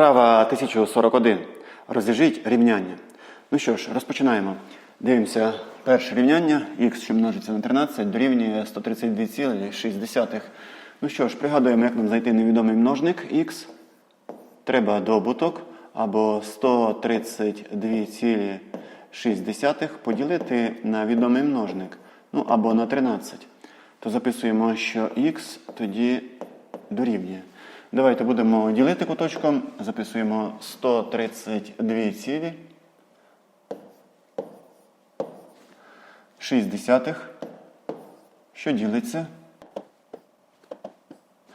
Вправа 1041. Розв'яжіть рівняння. Ну що ж, розпочинаємо. Дивимося перше рівняння. Х, що множиться на 13, дорівнює 132,6. Ну що ж, пригадуємо, як нам знайти невідомий множник х. Треба добуток або 132,6 поділити на відомий множник. Ну або на 13. То записуємо, що х тоді дорівнює. Давайте будемо ділити куточком. Записуємо 132 цілі. 6 десятих. Що ділиться?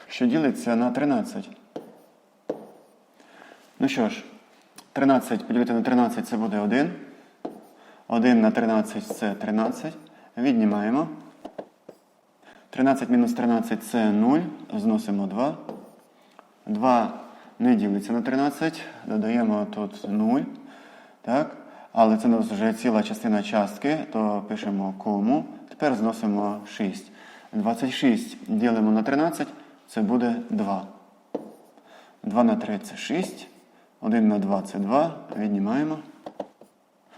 Що ділиться на 13. Ну що ж, 13 поділити на 13 це буде 1. 1 на 13 це 13. Віднімаємо. 13 мінус 13 це 0. Зносимо 2. 2 не ділиться на 13. Додаємо тут 0. Так? Але це у нас вже ціла частина частки, то пишемо кому. Тепер зносимо 6. 26 ділимо на 13, це буде 2. 2 на 3 це 6. 1 на 2 це 2. Віднімаємо.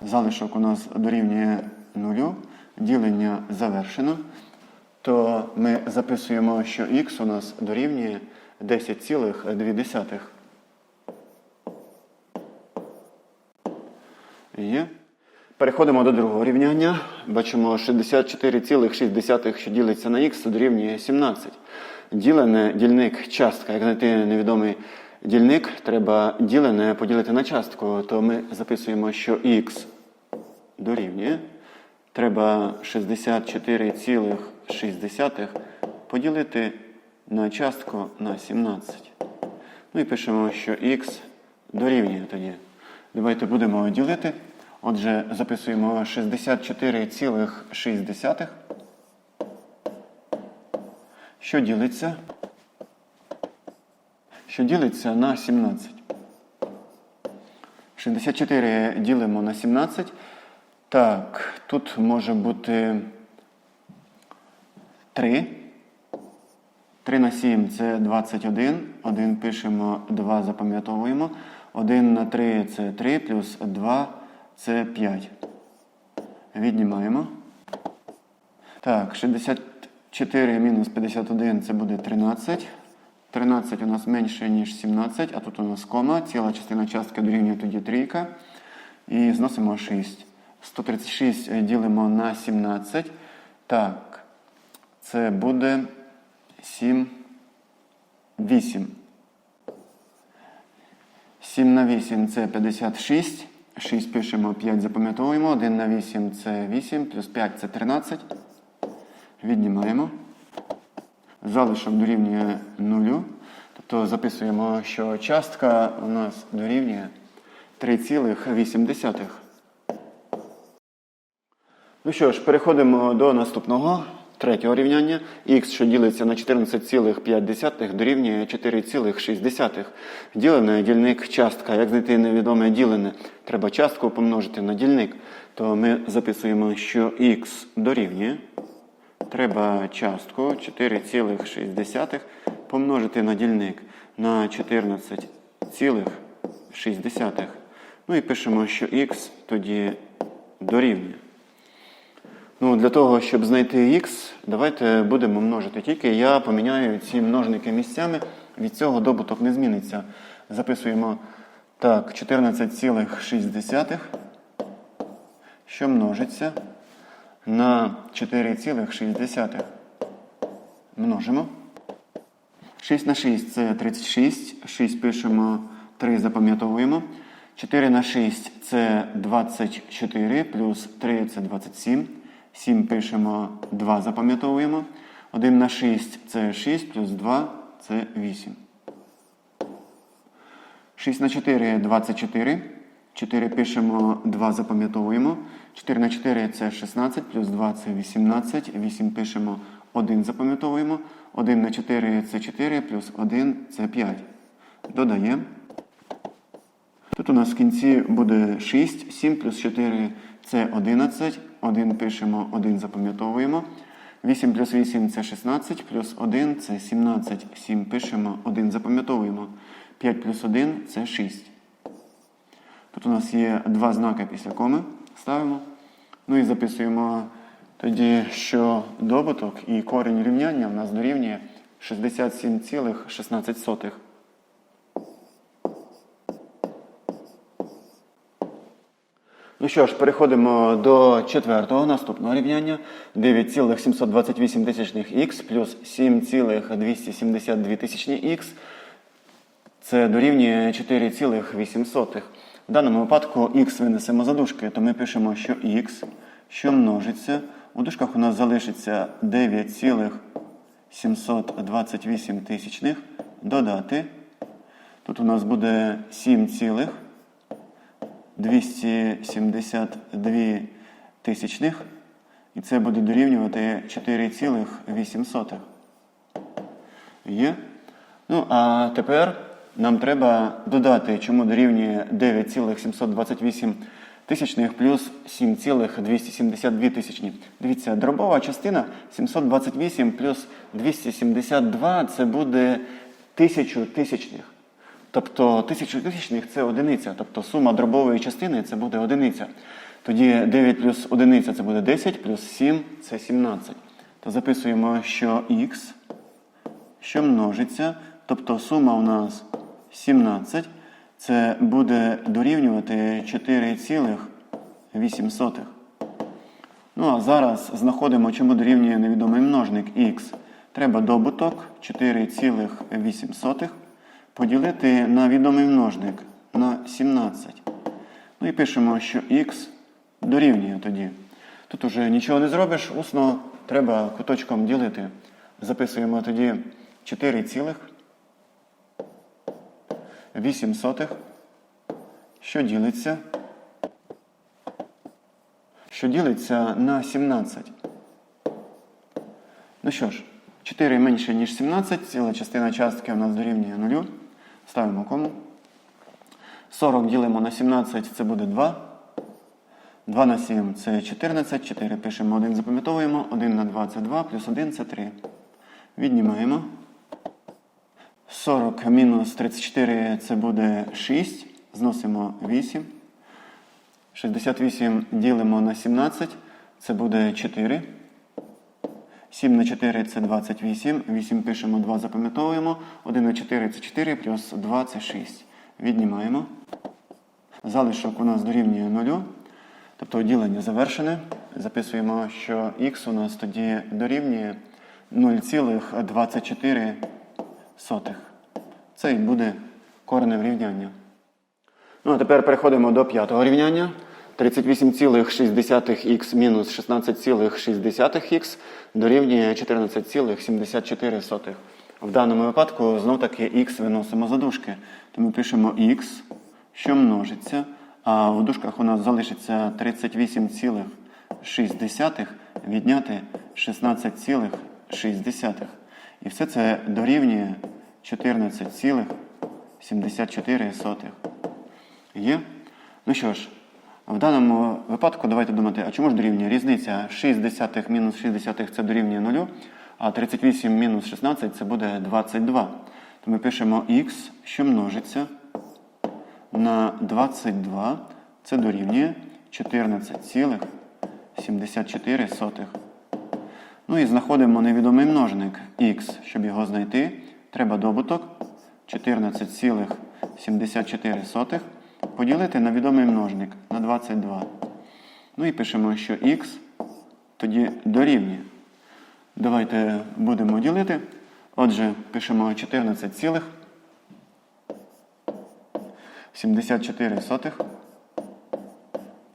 Залишок у нас дорівнює 0. Ділення завершено. То ми записуємо, що х у нас дорівнює 10,2. Є. Переходимо до другого рівняння. Бачимо 64,6, що ділиться на х, дорівнює 17. Ділене дільник частка. Як знайти невідомий дільник, треба ділене поділити на частку. То ми записуємо, що х дорівнює. Треба 64,6 поділити на частку на 17. Ну і пишемо, що х дорівнює тоді. Давайте будемо ділити. Отже, записуємо 64,6. Що ділиться? Що ділиться на 17. 64 ділимо на 17. Так, тут може бути 3. 3 на 7 це 21. 1 пишемо, 2 запам'ятовуємо. 1 на 3 це 3, плюс 2 це 5. Віднімаємо. Так, 64 мінус 51 це буде 13. 13 у нас менше, ніж 17, а тут у нас кома. Ціла частина частки дорівнює тоді трійка. І зносимо 6. 136 ділимо на 17. Так, це буде 7, 8. 7 на 8 це 56. 6 pишемо, 5 запам'ятовуємо. 1 на 8 це 8, плюс 5 це 13. Віднімаємо. Залишок дорівнює 0. Тобто записуємо, що частка у нас дорівнює 3,8. Ну що ж, переходимо до наступного третього рівняння. Х, що ділиться на 14,5 дорівнює 4,6. Ділене дільник частка. Як знайти невідоме ділене? Треба частку помножити на дільник. То ми записуємо, що х дорівнює. Треба частку 4,6 помножити на дільник на 14,6. Ну і пишемо, що х тоді дорівнює. Ну, Для того, щоб знайти х, давайте будемо множити. Тільки я поміняю ці множники місцями, від цього добуток не зміниться. Записуємо так, 14,6, що множиться на 4,6. Множимо. 6 на 6 це 36. 6 пишемо, 3 запам'ятовуємо. 4 на 6 це 24, плюс 3 це 27. 7 пишемо, 2 запам'ятовуємо. 1 на 6 це 6, плюс 2 це 8. 6 на 4 24. 4 пишемо, 2 запам'ятовуємо. 4 на 4 це 16, плюс 2 це 18. 8 пишемо, 1 запам'ятовуємо. 1 на 4 це 4, плюс 1 це 5. Додаємо. Тут у нас в кінці буде 6, 7 плюс 4 це 11. 1 пишемо, 1 запам'ятовуємо. 8 плюс 8 це 16, плюс 1 це 17. 7 пишемо, 1 запам'ятовуємо. 5 плюс 1 це 6. Тут у нас є два знаки після коми. Ставимо. Ну і записуємо тоді, що добуток і корінь рівняння в нас дорівнює 67,16. Ну що ж, переходимо до четвертого наступного рівняння. 9,728 тисячних х плюс 7,272 тисячні х. Це дорівнює 4,8. В даному випадку х винесемо за дужки, то ми пишемо, що х, що множиться. У дужках у нас залишиться 9,728 тисячних. Додати. Тут у нас буде 7,272 тисячних. І це буде дорівнювати 4,8. Є. Ну, а тепер нам треба додати, чому дорівнює 9,728 тисячних плюс 7,272 тисячні. Дивіться, дробова частина 728 плюс 272 це буде тисячу тисячних. Тобто тисячу тисячних це одиниця. Тобто сума дробової частини це буде одиниця. Тоді 9 плюс одиниця це буде 10, плюс 7 це 17. То записуємо, що х що множиться, тобто сума у нас 17, це буде дорівнювати 4,8. Ну а зараз знаходимо, чому дорівнює невідомий множник х. Треба добуток 4,8 поділити на відомий множник на 17. Ну і пишемо, що х дорівнює тоді. Тут уже нічого не зробиш, усно треба куточком ділити. Записуємо тоді 4,8, що ділиться, що ділиться на 17. Ну що ж, 4 менше, ніж 17, ціла частина частки у нас дорівнює 0. Ставимо кому. 40 ділимо на 17, це буде 2. 2 на 7 це 14, 4 пишемо 1, запам'ятовуємо. 1 на 2 це 2, плюс 1 це 3. Віднімаємо. 40 мінус 34 це буде 6. Зносимо 8. 68 ділимо на 17, це буде 4. 7 на 4 це 28. 8 пишемо, 2 запам'ятовуємо. 1 на 4 це 4, плюс 2 це 6. Віднімаємо. Залишок у нас дорівнює 0. Тобто ділення завершене. Записуємо, що х у нас тоді дорівнює 0,24. Це і буде коренем рівняння. Ну, а тепер переходимо до п'ятого рівняння. 38,6х мінус 16,6х дорівнює 14,74. В даному випадку знов таки х виносимо за дужки. Тому пишемо х, що множиться. А в дужках у нас залишиться 38,6 відняти 16,6. І все це дорівнює 14,74. Є? Ну що ж, в даному випадку давайте думати, а чому ж дорівнює? Різниця 6 десятих мінус 6 десятих це дорівнює 0, а 38 мінус 16 це буде 22. То ми пишемо х, що множиться на 22, це дорівнює 14,74. Ну і знаходимо невідомий множник х. Щоб його знайти, треба добуток 14,74 поділити на відомий множник на 22. Ну і пишемо, що х тоді дорівнює. Давайте будемо ділити. Отже, пишемо 14,74,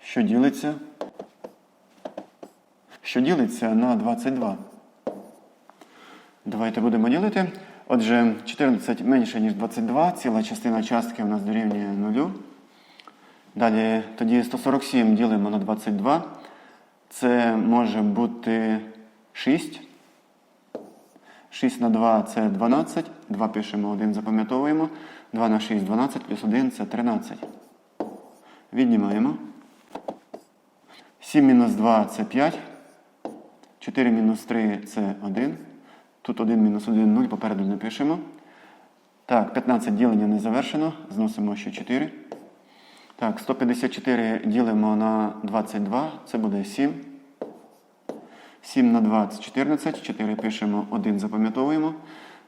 що ділиться, що ділиться на 22. Давайте будемо ділити. Отже, 14 менше, ніж 22, ціла частина частки у нас дорівнює 0. Далі тоді 147 ділимо на 22. Це може бути 6. 6 на 2 це 12. 2 пишемо, 1 запам'ятовуємо. 2 на 6 12 плюс 1 це 13. Віднімаємо. 7 мінус 2 це 5. 4 мінус 3 це 1. Тут 1 мінус 1 0, попереду не пишемо. Так, 15 ділення не завершено. Зносимо ще 4. Так, 154 ділимо на 22, це буде 7. 7 на 2 це 14, 4 пишемо, 1 запам'ятовуємо.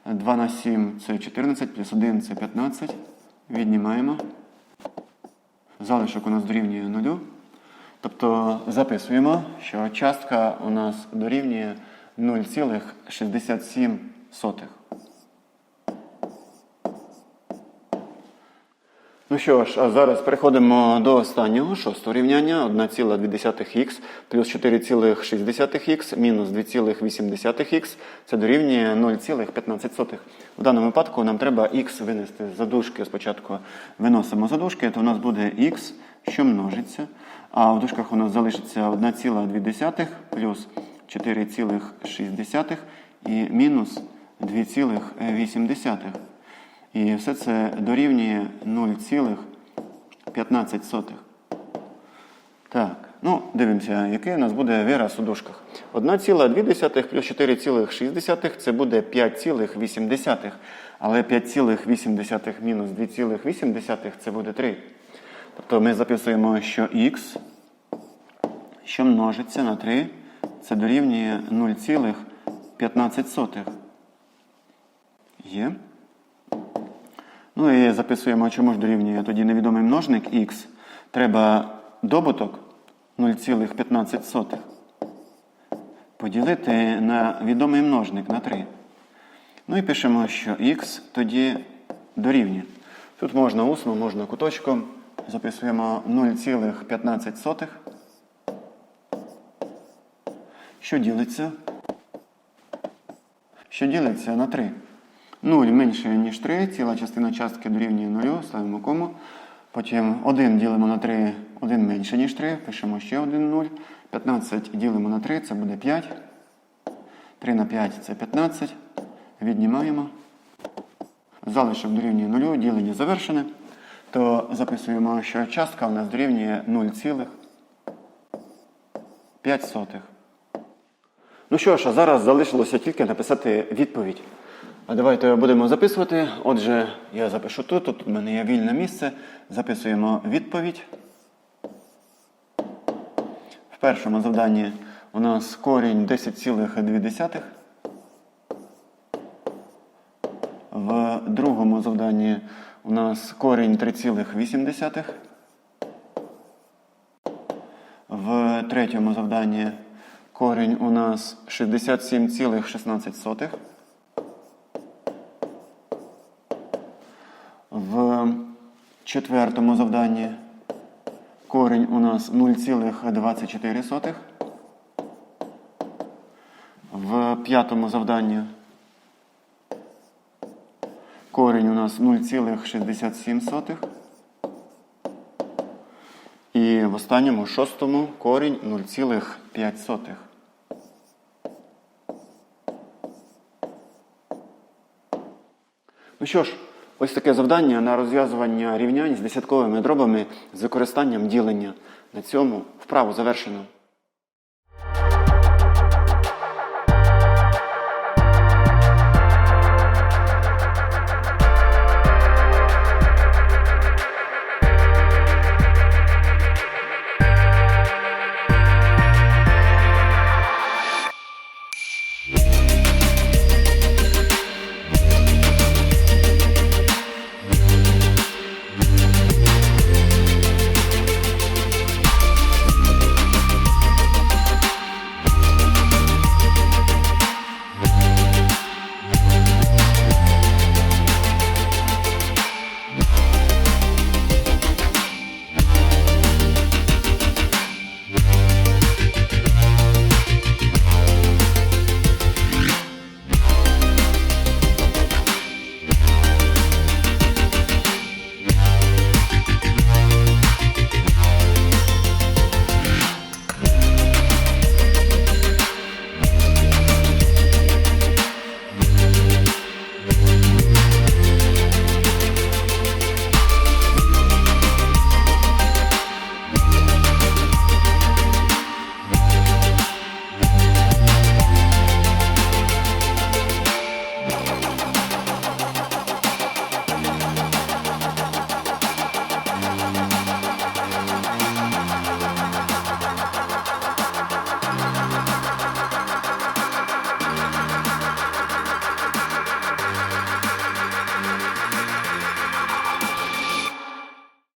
2 на 7 це 14, плюс 1 це 15. Віднімаємо. Залишок у нас дорівнює 0. Тобто записуємо, що частка у нас дорівнює 0,67. Ну що ж, а зараз переходимо до останнього шостого рівняння 1,2х плюс 4,6х мінус 2,8х. Це дорівнює 0,15. В даному випадку нам треба х винести з задушки. Спочатку виносимо задушки, то у нас буде х, що множиться. А в дужках у нас залишиться 1,2 плюс 4,6 і мінус 2,8. І все це дорівнює 0,15. Так, ну, дивимося, який у нас буде вираз у дужках. 1,2 плюс 4,6 це буде 5,8. Але 5,8 мінус 2,8 це буде 3. Тобто ми записуємо, що х, що множиться на 3, це дорівнює 0,15. Є. Ну і записуємо, чому ж дорівнює тоді невідомий множник х. Треба добуток 0,15 поділити на відомий множник на 3. Ну і пишемо, що х тоді дорівнює. Тут можна усно, можна куточком. Записуємо 0,15. Що ділиться? Що ділиться на 3. 0 менше, ніж 3, ціла частина частки дорівнює 0, ставимо кому. Потім 1 ділимо на 3, 1 менше, ніж 3, пишемо ще 1 0. 15 ділимо на 3, це буде 5. 3 на 5 це 15. Віднімаємо. Залишок дорівнює 0, ділення завершене. То записуємо, що частка у нас дорівнює 0,5. Ну що ж, а зараз залишилося тільки написати відповідь. А давайте будемо записувати. Отже, я запишу тут, тут у мене є вільне місце. Записуємо відповідь. В першому завданні у нас корінь 10,2. В другому завданні у нас корінь 3,8. В третьому завданні корінь у нас 67,16. В четвертому завданні корінь у нас 0,24. В п'ятому завданні корінь у нас 0,67. І в останньому шостому корінь 0,5. Ну що ж, ось таке завдання на розв'язування рівнянь з десятковими дробами з використанням ділення. На цьому вправу завершено.